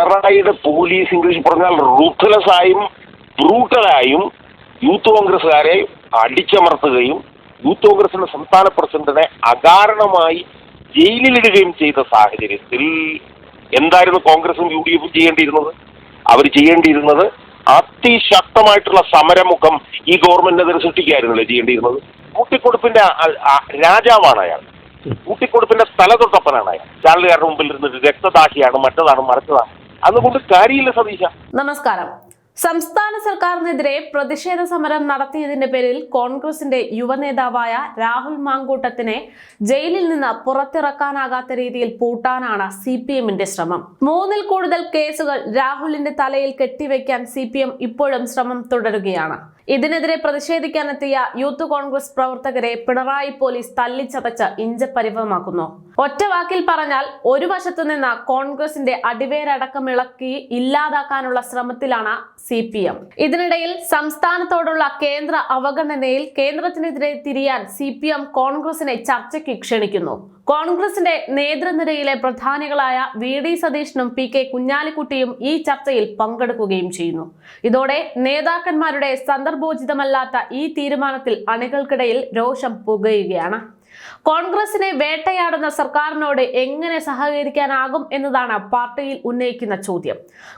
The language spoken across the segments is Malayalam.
പിണറായിയുടെ പോലീസ് ഇംഗ്ലീഷ് പറഞ്ഞാൽ റൂത്ത്ലെസ് ആയും ബ്രൂട്ടലായും യൂത്ത് കോൺഗ്രസ്സുകാരെ അടിച്ചമർത്തുകയും യൂത്ത് കോൺഗ്രസിന്റെ സംസ്ഥാന പ്രസിഡന്റിനെ അകാരണമായി ജയിലിലിടുകയും ചെയ്ത സാഹചര്യത്തിൽ എന്തായിരുന്നു കോൺഗ്രസും യു ഡി എഫും ചെയ്യേണ്ടിയിരുന്നത്? അവർ ചെയ്യേണ്ടിയിരുന്നത് അതിശക്തമായിട്ടുള്ള സമരമുഖം ഈ ഗവൺമെന്റിനെതിരെ സൃഷ്ടിക്കുകയായിരുന്നല്ലോ ചെയ്യേണ്ടിയിരുന്നത്? കൂട്ടിക്കൊടുപ്പിന്റെ രാജാവാണ് അയാൾ. കൂട്ടിക്കൊടുപ്പിന്റെ തലതൊട്ടപ്പനാണ് അയാൾ. ചാനലുകാരുടെ മുമ്പിൽ ഇരുന്നിട്ട് രക്തദാഹിയാണ് മറ്റതാണ് മറിച്ചതാണ്. അതുകൊണ്ട് കാര്യമില്ല സതീശ. നമസ്കാരം. സംസ്ഥാന സർക്കാരിനെതിരെ പ്രതിഷേധ സമരം നടത്തിയതിന്റെ പേരിൽ കോൺഗ്രസിന്റെ യുവനേതാവായ രാഹുൽ മാങ്കൂട്ടത്തിനെ ജയിലിൽ നിന്ന് പുറത്തിറക്കാനാകാത്ത രീതിയിൽ പൂട്ടാനാണ് സി പി എമ്മിന്റെ ശ്രമം. മൂന്നിൽ കൂടുതൽ കേസുകൾ രാഹുലിന്റെ തലയിൽ കെട്ടിവെക്കാൻ സി പി എം ഇപ്പോഴും ശ്രമം തുടരുകയാണ്. ഇതിനെതിരെ പ്രതിഷേധിക്കാനെത്തിയ യൂത്ത് കോൺഗ്രസ് പ്രവർത്തകരെ പിണറായി പോലീസ് തല്ലിച്ചതച്ച് ഇഞ്ചപ്പരിവമാക്കുന്നു. ഒറ്റ വാക്കിൽ പറഞ്ഞാൽ ഒരു വശത്തു നിന്ന് കോൺഗ്രസിന്റെ അടിവേരടക്കം ഇളക്കി ഇല്ലാതാക്കാനുള്ള ശ്രമത്തിലാണ് സി പി എം. ഇതിനിടയിൽ സംസ്ഥാനത്തോടുള്ള കേന്ദ്ര അവഗണനയിൽ കേന്ദ്രത്തിനെതിരെ തിരിയാൻ സി പി എം കോൺഗ്രസിനെ ചർച്ചയ്ക്ക് ക്ഷണിക്കുന്നു. കോൺഗ്രസിന്റെ നേതൃനിരയിലെ പ്രധാനികളായ വി ഡി സതീശനും പി കെ കുഞ്ഞാലിക്കുട്ടിയും ഈ ചർച്ചയിൽ പങ്കെടുക്കുകയും ചെയ്യുന്നു. ഇതോടെ നേതാക്കന്മാരുടെ സന്ദർഭോചിതമല്ലാത്ത ഈ തീരുമാനത്തിൽ അണികൾക്കിടയിൽ രോഷം പുകയുകയാണ്. കോൺഗ്രസിനെ വേട്ടയാടുന്ന സർക്കാരിനോട് എങ്ങനെ സഹകരിക്കാനാകും എന്നതാണ് പാർട്ടിയിൽ ഉന്നയിക്കുന്ന ചോദ്യം.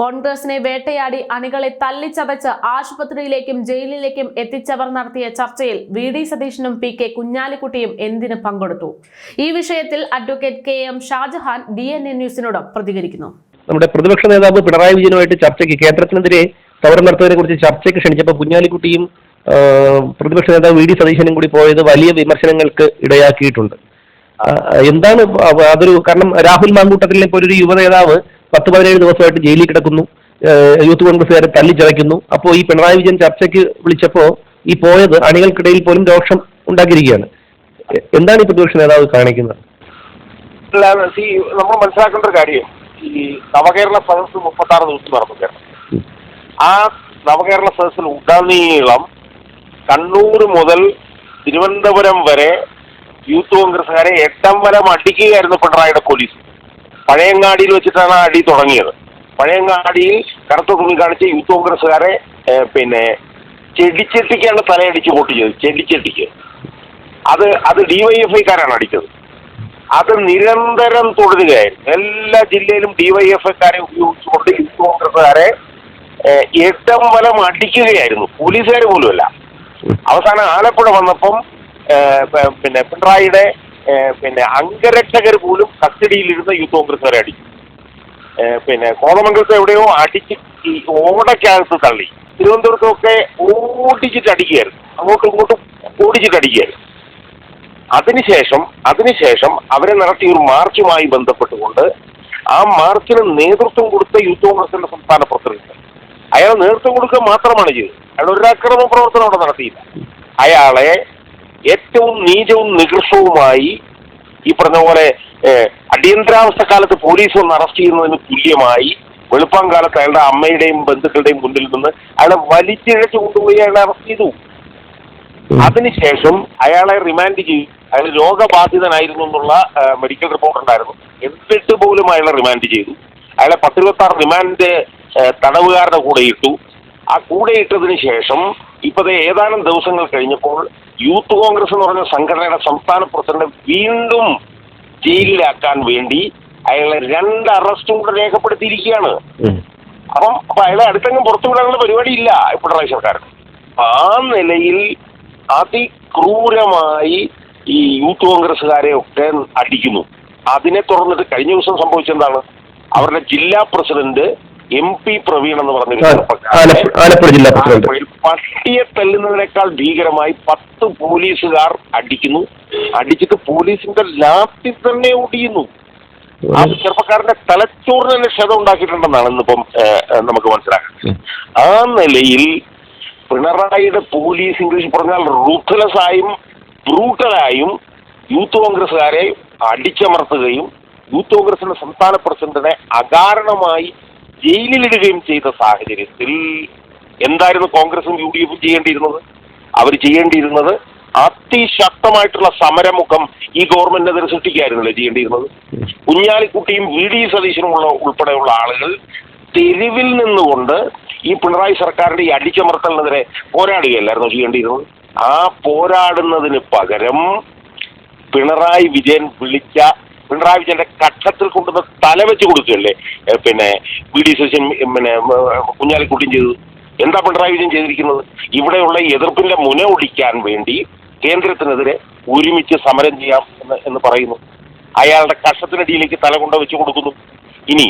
കോൺഗ്രസിനെ വേട്ടയാടി അണികളെ തല്ലിച്ചതച്ച് ആശുപത്രിയിലേക്കും ജയിലിലേക്കും എത്തിച്ചവർ നടത്തിയ ചർച്ചയിൽ വി ഡി സതീശനും പി കെ കുഞ്ഞാലിക്കുട്ടിയും എന്തിന് പങ്കെടുത്തു? ഈ വിഷയത്തിൽ advocate K M Shajahan D N A ന്യൂസിനോട് പ്രതികരിക്കുന്നു. നമ്മുടെ പ്രതിപക്ഷ നേതാവ് പിണറായി വിജയനുമായിട്ട് ചർച്ചയ്ക്ക് കേന്ദ്രത്തിനെതിരെ സമരം നടത്തുന്നതിനെ കുറിച്ച് ചർച്ചയ്ക്ക് ക്ഷണിച്ചപ്പോൾ കുഞ്ഞാലിക്കുട്ടിയും പ്രതിപക്ഷ നേതാവ് വി ഡി സതീശനും കൂടി പോയത് വലിയ വിമർശനങ്ങൾക്ക് ഇടയാക്കിയിട്ടുണ്ട്. എന്താണ് അതൊരു കാരണം രാഹുൽ മാങ്കൂട്ടത്തിലെ പോലെ ഒരു യുവ നേതാവ് പത്ത് പതിനേഴ് ദിവസമായിട്ട് ജയിലിൽ കിടക്കുന്നു. യൂത്ത് കോൺഗ്രസ്സുകാരെ തല്ലിച്ചതയ്ക്കുന്നു. അപ്പോൾ ഈ പിണറായി വിജയൻ ചർച്ചയ്ക്ക് വിളിച്ചപ്പോൾ ഈ പോയത് അണികൾക്കിടയിൽ പോലും രോഷം ഉണ്ടാക്കിയിരിക്കുകയാണ്. എന്താണ് ഈ പ്രതിപക്ഷ നേതാവ് കാണിക്കുന്നത്? നമ്മൾ മനസ്സിലാക്കേണ്ട ഒരു കാര്യം. ഈ നവകേരള സദസ്സ് മുപ്പത്തി ആറ് ദിവസം നടന്നു കേരളം ആ നവകേരള സദസ്സിൽ ഉടനീളം കണ്ണൂർ മുതൽ തിരുവനന്തപുരം വരെ യൂത്ത് കോൺഗ്രസ്സുകാരെ എട്ടം വരം അടിക്കുകയായിരുന്നു പിണറായിയുടെ പോലീസ്. പഴയങ്ങാടിയിൽ വെച്ചിട്ടാണ് അടി തുടങ്ങിയത്. പഴയങ്ങാടിയിൽ കറുത്ത തുണി കാണിച്ച് യൂത്ത് കോൺഗ്രസ്സുകാരെ പിന്നെ ചെടിച്ചെട്ടിക്കാണ് തലയടിച്ച് പൊട്ടിച്ചത് ചെടിച്ചെട്ടിക്ക്. അത് അത് ഡിവൈഎഫ്ഐക്കാരാണ് അടിച്ചത്. അത് നിരന്തരം തുടരുകയായിരുന്നു. എല്ലാ ജില്ലയിലും ഡിവൈഎഫ്ഐക്കാരെ ഉപയോഗിച്ചുകൊണ്ട് യൂത്ത് കോൺഗ്രസ്സുകാരെ എട്ടം വലം അടിക്കുകയായിരുന്നു. പോലീസുകാർ പോലുമല്ല. അവസാനം ആലപ്പുഴ വന്നപ്പം പിന്നെ പിണറായിയുടെ പിന്നെ അംഗരക്ഷകർ പോലും കസ്റ്റഡിയിലിരുന്ന യൂത്ത് കോൺഗ്രസ്സുകാരെ അടിച്ചു. പിന്നെ കോതമംഗലത്ത് എവിടെയോ അടിച്ച് ഈ ഓടയ്ക്കകത്ത് തള്ളി. തിരുവനന്തപുരത്തൊക്കെ ഓടിച്ചിട്ട് അടിക്കുകയായിരുന്നു. അങ്ങോട്ടും ഇങ്ങോട്ടും ഓടിച്ചിട്ട് അടിക്കുകയായിരുന്നു. അതിനുശേഷം അതിനുശേഷം അവരെ നടത്തിയ ഒരു മാർച്ചുമായി ബന്ധപ്പെട്ടുകൊണ്ട് ആ മാർച്ചിന് നേതൃത്വം കൊടുത്ത യൂത്ത് കോൺഗ്രസിന്റെ സംസ്ഥാന പ്രസിഡന്റ് അയാൾ നേതൃത്വം കൊടുക്കുക മാത്രമാണ് ചെയ്തത്. അയാൾ ഒരു അക്രമ പ്രവർത്തനം അവിടെ നടത്തിയില്ല. അയാളെ ഏറ്റവും നീചവും നികൃഷ്ടവുമായി ഈ പറഞ്ഞ പോലെ അടിയന്തരാവസ്ഥ കാലത്ത് പോലീസ് ഒന്ന് അറസ്റ്റ് ചെയ്യുന്നതിന് തുല്യമായി വെളുപ്പം കാലത്ത് അയാളുടെ അമ്മയുടെയും ബന്ധുക്കളുടെയും മുന്നിൽ നിന്ന് അയാളെ വലിച്ചിഴച്ചു കൊണ്ടുപോയി അയാളെ അറസ്റ്റ് ചെയ്തു. അതിനുശേഷം അയാളെ റിമാൻഡ് ചെയ്തു അയാൾ രോഗബാധിതനായിരുന്നു എന്നുള്ള മെഡിക്കൽ റിപ്പോർട്ട് ഉണ്ടായിരുന്നു. എന്നിട്ട് പോലും അയാളെ റിമാൻഡ് ചെയ്തു. അയാളെ പത്തിരുപത്തി ആറ് റിമാൻഡ് തടവുകാരുടെ കൂടെ ഇട്ടു. ആ കൂടെ ഇട്ടതിന് ശേഷം ഇപ്പത് ഏതാനും ദിവസങ്ങൾ കഴിഞ്ഞപ്പോൾ യൂത്ത് കോൺഗ്രസ് എന്ന് പറഞ്ഞ സംഘടനയുടെ സംസ്ഥാന പ്രസിഡന്റ് വീണ്ടും ജയിലിലാക്കാൻ വേണ്ടി അയാളെ രണ്ട് അറസ്റ്റും കൂടെ രേഖപ്പെടുത്തിയിരിക്കുകയാണ്. അപ്പം അപ്പൊ അയാളെ അടുത്തെങ്കിലും പുറത്തുവിടാനുള്ള പരിപാടിയില്ല പരിപാടി ഇല്ല പിണറായി സർക്കാർ ആ നിലയിൽ അതിക്രൂരമായി ഈ യൂത്ത് കോൺഗ്രസ്സുകാരെ ഒക്കെ അടിക്കുന്നു. അതിനെ തുടർന്നിട്ട് കഴിഞ്ഞ ദിവസം സംഭവിച്ചെന്താണ് അവരുടെ ജില്ലാ പ്രസിഡന്റ് എം പി പ്രവീൺ എന്ന് പറഞ്ഞ ആലപ്പുഴ- ജില്ലാ പട്ടിയെ തല്ലുന്നതിനേക്കാൾ ഭീകരമായി പത്ത് പോലീസുകാർ അടിക്കുന്നു. അടിച്ചിട്ട് പോലീസിന്റെ ലാത്തി തന്നെ ഒടിയുന്നു. ആ ചെറുപ്പക്കാരന്റെ തലച്ചോറിന് തന്നെ ക്ഷതം ഉണ്ടാക്കിയിട്ടുണ്ടെന്നാണ് ഇന്നിപ്പം നമുക്ക് മനസ്സിലാക്കുന്നത്. ആ നിലയിൽ പിണറായിയുടെ പോലീസ് ഇംഗ്ലീഷ് പറഞ്ഞാൽ റൂത്ത്ലെസ് ആയും ബ്രൂട്ടലായും യൂത്ത് കോൺഗ്രസ്സുകാരെ അടിച്ചമർത്തുകയും യൂത്ത് കോൺഗ്രസിന്റെ സംസ്ഥാന പ്രസിഡന്റിനെ അകാരണമായി ജയിലിലിടുകയും ചെയ്ത സാഹചര്യത്തിൽ എന്തായിരുന്നു കോൺഗ്രസും യു ഡി എഫും ചെയ്യേണ്ടിയിരുന്നത്? അവർ ചെയ്യേണ്ടിയിരുന്നത് അതിശക്തമായിട്ടുള്ള സമരമുഖം ഈ ഗവൺമെന്റിനെതിരെ സൃഷ്ടിക്കായിരുന്നല്ലേ ചെയ്യേണ്ടിയിരുന്നത്? കുഞ്ഞാലിക്കുട്ടിയും വി ഡി സതീശനും ഉള്ള ഉൾപ്പെടെയുള്ള ആളുകൾ തെരുവിൽ നിന്നുകൊണ്ട് ഈ പിണറായി സർക്കാരിന്റെ ഈ അടിച്ചമർത്തലിനെതിരെ പോരാടുകയല്ലായിരുന്നു ചെയ്യേണ്ടിയിരുന്നത്? ആ പോരാടുന്നതിന് പകരം പിണറായി വിജയൻ വിളിച്ച പിണറായി വിജയന്റെ കക്ഷത്തിൽ കൊണ്ടുവന്ന് തല വെച്ച് കൊടുക്കുകയല്ലേ? പിന്നെ വി ഡി സതീശൻ പിന്നെ കുഞ്ഞാലിക്കുട്ടിയും ചെയ്തു. എന്താ പിണറായി വിജയൻ ചെയ്തിരിക്കുന്നത്? ഇവിടെയുള്ള എതിർപ്പിന്റെ മുന ഒടിക്കാൻ വേണ്ടി കേന്ദ്രത്തിനെതിരെ ഒരുമിച്ച് സമരം ചെയ്യാം എന്ന് എന്ന് പറയുന്നു. അയാളുടെ കഷത്തിനടിയിലേക്ക് തല കൊണ്ട് വെച്ച് കൊടുക്കുന്നു. ഇനി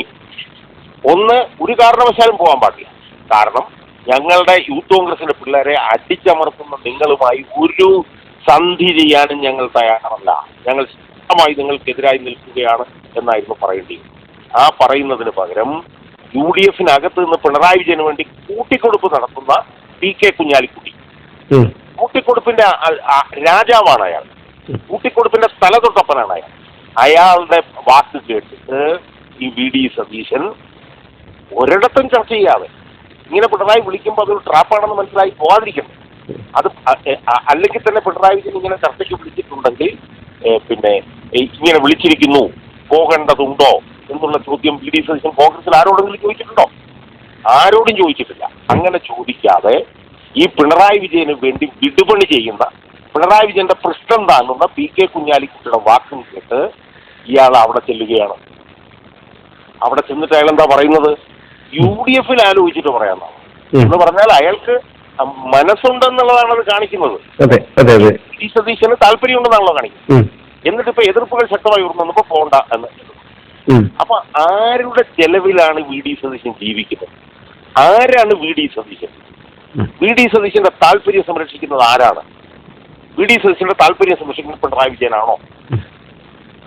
ഒന്ന് ഒരു കാരണവശാലും പോകാൻ പാടില്ല. കാരണം ഞങ്ങളുടെ യൂത്ത് കോൺഗ്രസിന്റെ പിള്ളേരെ അടിച്ചമർത്തുന്ന നിങ്ങളുമായി ഒരു സന്ധി ചെയ്യാനും ഞങ്ങൾ തയ്യാറല്ല. ഞങ്ങൾ ശക്തമായി നിങ്ങൾക്കെതിരായി നിൽക്കുകയാണ് എന്നായിരുന്നു പറയേണ്ടത് ആ പറയുന്നതിന് പകരം യു ഡി എഫിനകത്ത് നിന്ന് പിണറായി വിജയന് വേണ്ടി കൂട്ടിക്കൊടുപ്പ് നടത്തുന്ന പി കെ കുഞ്ഞാലിക്കുട്ടി. കൂട്ടിക്കൊടുപ്പിന്റെ രാജാവാണ് അയാൾ. കൂട്ടിക്കൊടുപ്പിന്റെ സ്ഥലതൊട്ടപ്പനാണ് അയാൾ. അയാളുടെ വാക്ക് കേട്ടിട്ട് ഈ വി ഡി സതീശൻ ഒരിടത്തും ചർച്ച ചെയ്യാതെ ഇങ്ങനെ പിണറായി വിളിക്കുമ്പോൾ അതൊരു ട്രാപ്പാണെന്ന് മനസ്സിലായി പോവാതിരിക്കണം അത് അല്ലെങ്കിൽ തന്നെ പിണറായി വിജയൻ ഇങ്ങനെ ചർച്ചയ്ക്ക് വിളിച്ചിട്ടുണ്ടെങ്കിൽ പിന്നെ ഇങ്ങനെ വിളിച്ചിരിക്കുന്നു. പോകേണ്ടതുണ്ടോ എന്നുള്ള ചോദ്യം പി ഡി സതീശൻ കോൺഗ്രസിൽ ആരോടെങ്കിലും ചോദിച്ചിട്ടുണ്ടോ? ആരോടും ചോദിച്ചിട്ടില്ല. അങ്ങനെ ചോദിക്കാതെ ഈ പിണറായി വിജയന് വേണ്ടി വിടുപണി ചെയ്യുന്ന പിണറായി വിജയന്റെ പ്രശ്നം താങ്ങുന്ന പി കെ കുഞ്ഞാലിക്കുട്ടിയുടെ വാക്കും കേട്ട് ഇയാൾ അവിടെ ചെല്ലുകയാണ്. അവിടെ ചെന്നിട്ട് അയാൾ എന്താ പറയുന്നത്? യു ഡി എഫിൽ ആലോചിച്ചിട്ട് പറയാമെന്നാണ് എന്ന് പറഞ്ഞാൽ അയാൾക്ക് മനസ്സുണ്ടെന്നുള്ളതാണ് അത് കാണിക്കുന്നത് ഈ സതീശന് താല്പര്യമുണ്ടെന്നാണല്ലോ കാണിക്കുന്നത്. എന്നിട്ട് ഇപ്പൊ എതിർപ്പുകൾ ശക്തമായി ഉയർന്നപ്പോ പോണ്ട എന്ന്. അപ്പൊ ആരുടെ ചെലവിലാണ് വി ഡി സതീശൻ ജീവിക്കുന്നത്? ആരാണ് V D Satheesan. V D സതീശന്റെ താല്പര്യം സംരക്ഷിക്കുന്നത് ആരാണ്? വി ഡി സതീശന്റെ താല്പര്യം സംരക്ഷിക്കുന്നത് പിണറായി വിജയനാണോ?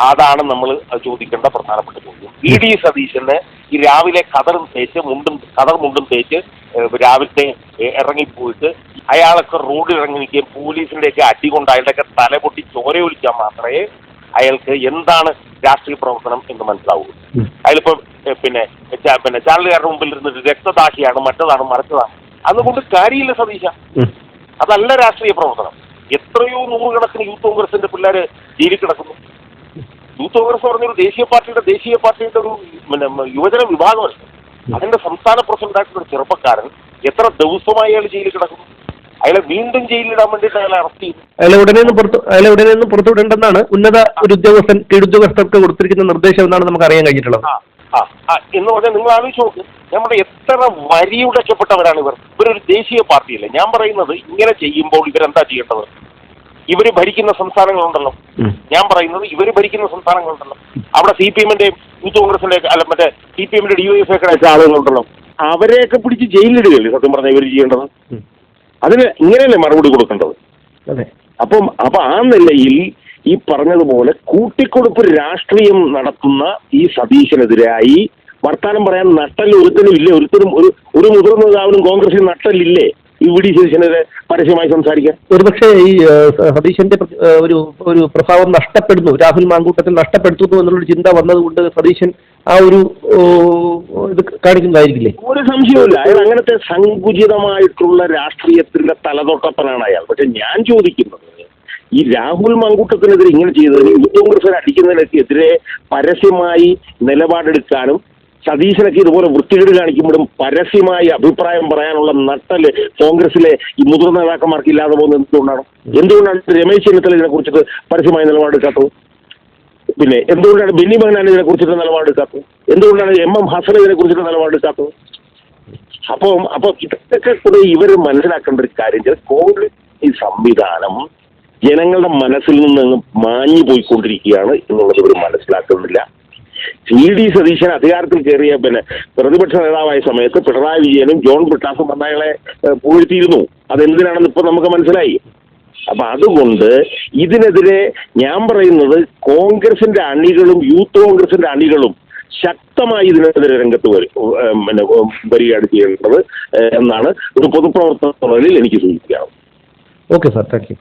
അതാണ് നമ്മൾ ചോദിക്കേണ്ട പ്രധാനപ്പെട്ട ചോദ്യം. വി ഡി സതീശന് ഈ രാവിലെ കതറും തേച്ച് മുണ്ടും കതർ മുണ്ടും തേച്ച് രാവിലത്തെ ഇറങ്ങിപ്പോയിട്ട് അയാളൊക്കെ റോഡിൽ ഇറങ്ങി നിൽക്കുകയും പോലീസിന്റെയൊക്കെ അടി കൊണ്ട് അയാളുടെയൊക്കെ തല പൊട്ടി ചോരയൊലിച്ചാൽ മാത്രമേ അയാൾക്ക് എന്താണ് രാഷ്ട്രീയ പ്രവർത്തനം എന്ന് മനസ്സിലാവൂ. അയാളിപ്പോ പിന്നെ പിന്നെ ചാനലുകാരുടെ മുമ്പിൽ ഇരുന്നിട്ട് രക്തദാഹിയാണ് മറ്റതാണ് മറിച്ചതാണ്. അതുകൊണ്ട് കാര്യമില്ല സതീശ. അതല്ല രാഷ്ട്രീയ പ്രവർത്തനം. എത്രയോ നൂറുകണക്കിന് യൂത്ത് കോൺഗ്രസിന്റെ പിള്ളേര് ജയിലിൽ കിടക്കുന്നു. യൂത്ത് കോൺഗ്രസ് പറഞ്ഞൊരു ദേശീയ പാർട്ടിയുടെ ദേശീയ പാർട്ടിയുടെ ഒരു പിന്നെ യുവജന വിഭാഗമാണ്. അതിന്റെ സംസ്ഥാന പ്രസിഡന്റായിട്ടുള്ള ഒരു ചെറുപ്പക്കാരൻ എത്ര ദിവസമായി അയാൾ ജയിലിൽ കിടക്കുന്നു? അയാളെ വീണ്ടും ജയിലിലിടാൻ വേണ്ടിയിട്ട് അയാളെ അറസ്റ്റ് ചെയ്തു. അയാളെ ഉടനെ പുറത്തു അയാളെ ഉടനെ പുറത്തു പുറത്തുവിടേണ്ടെന്നാണ് ഉന്നത ഒരു ഉദ്യോഗസ്ഥൻ കീഴുദ്യോഗസ്ഥർക്ക് കൊടുത്തിരിക്കുന്ന നിർദ്ദേശം എന്നാണ് നമുക്ക് അറിയാൻ കഴിഞ്ഞിട്ടുള്ളത്. ആ എന്ന് പറഞ്ഞാൽ നിങ്ങൾ ആലോചിച്ച് നോക്ക്. നമ്മുടെ എത്ര വരിയുടയ്ക്കപ്പെട്ടവരാണ് ഇവർ? ഇവരൊരു ദേശീയ പാർട്ടിയല്ലേ. ഞാൻ പറയുന്നത് ഇങ്ങനെ ചെയ്യുമ്പോൾ ഇവരെന്താ ചെയ്യേണ്ടത്? ഇവർ ഭരിക്കുന്ന സംസ്ഥാനങ്ങളുണ്ടല്ലോ. ഞാൻ പറയുന്നത് ഇവർ ഭരിക്കുന്ന സംസ്ഥാനങ്ങളുണ്ടല്ലോ. അവിടെ സി പി എമ്മിന്റെ യൂത്ത് കോൺഗ്രസിന്റെ അല്ല മറ്റേ സി പി എമ്മിന്റെ ഡി ഒ എഫ് ഒക്കെ ആളുകളുണ്ടല്ലോ. അവരെയൊക്കെ പിടിച്ച് ജയിലിടുകയല്ലേ സത്യം പറഞ്ഞാൽ ഇവർ ചെയ്യേണ്ടത്. അതിന് ഇങ്ങനെയല്ലേ മറുപടി കൊടുക്കേണ്ടത്? അതെ. അപ്പം അപ്പൊ ആ നിലയിൽ ഈ പറഞ്ഞതുപോലെ കൂട്ടിക്കൊടുപ്പ് രാഷ്ട്രീയം നടത്തുന്ന ഈ സതീശനെതിരായി വർത്താനം പറയാൻ നട്ടൽ ഒരുത്തനും ഇല്ലേ? ഒരുത്തരും ഒരു ഒരു മുതിർന്ന നേതാവിനും കോൺഗ്രസിന് നട്ടലില്ലേ? ഈ ശേഷനെ പരസ്യമായി സംസാരിക്കാൻ ഒരുപക്ഷെ ഈ സതീശന്റെ ഒരു ഒരു പ്രഭാവം നഷ്ടപ്പെടുന്നു. രാഹുൽ മാങ്കൂട്ടത്തിൽ നഷ്ടപ്പെടുത്തുന്നു എന്നുള്ളൊരു ചിന്ത വന്നതുകൊണ്ട് സതീശൻ ആ ഒരു ഇത് കാണിക്കുന്നതായിരിക്കില്ലേ? ഒരു സംശയവുമില്ല. അയാൾ അങ്ങനത്തെ സങ്കുചിതമായിട്ടുള്ള രാഷ്ട്രീയത്തിന്റെ തലതൊട്ടപ്പനാണ് അയാൾ. പക്ഷെ ഞാൻ ചോദിക്കുന്നത് ഈ രാഹുൽ മങ്കൂട്ടത്തിനെതിരെ ഇങ്ങനെ ചെയ്തതിന് യൂത്ത് കോൺഗ്രസിനെ അടിക്കുന്നതിനെതിരെ പരസ്യമായി നിലപാടെടുക്കാനും സതീശനൊക്കെ ഇതുപോലെ വൃത്തികേട് കാണിക്കുമ്പോഴും പരസ്യമായ അഭിപ്രായം പറയാനുള്ള നട്ടൽ കോൺഗ്രസിലെ ഈ മുതിർന്ന നേതാക്കന്മാർക്ക് ഇല്ലാതെ പോകുന്നത് എന്തുകൊണ്ടാണ്? എന്തുകൊണ്ടാണ് രമേശ് ചെന്നിത്തല ഇതിനെ കുറിച്ചിട്ട് പരസ്യമായ നിലപാടെടുക്കാത്തത്? പിന്നെ എന്തുകൊണ്ടാണ് ബെന്നി ബഹനാൻ ഇതിനെ കുറിച്ചിട്ട് നിലപാടെടുക്കാത്തത്? എന്തുകൊണ്ടാണ് എം എം ഹസൻ ഇതിനെ കുറിച്ചിട്ട് നിലപാടെടുക്കാത്തത്? അപ്പം അപ്പൊ ഇതൊക്കെ കൂടെ ഇവർ മനസ്സിലാക്കേണ്ട ഒരു കാര്യം ചില കോൺഗ്രസ് ഈ സംവിധാനം ജനങ്ങളുടെ മനസ്സിൽ നിന്ന് മാഞ്ഞു പോയിക്കൊണ്ടിരിക്കുകയാണ് എന്നുള്ളത് ഇവർ മനസ്സിലാക്കുന്നില്ല. സി ഡി സതീശൻ അധികാരത്തിൽ കയറിയ പിന്നെ പ്രതിപക്ഷ നേതാവായ സമയത്ത് പിണറായി വിജയനും ജോൺ ബ്രിട്ടാസും ഏഹ്, പുകഴ്ത്തിയിരുന്നു അതെന്തിനാണെന്ന് ഇപ്പൊ നമുക്ക് മനസ്സിലായി. അപ്പൊ അതുകൊണ്ട് ഇതിനെതിരെ ഞാൻ പറയുന്നത് കോൺഗ്രസിന്റെ അണികളും യൂത്ത് കോൺഗ്രസിന്റെ അണികളും ശക്തമായി ഇതിനെതിരെ രംഗത്ത് വരും പിന്നെ വരികയാണ് ചെയ്യേണ്ടത് എന്നാണ് ഒരു പൊതുപ്രവർത്തന എനിക്ക് സൂചിപ്പിക്കാറ് ഓക്കെ സാർ താങ്ക് യു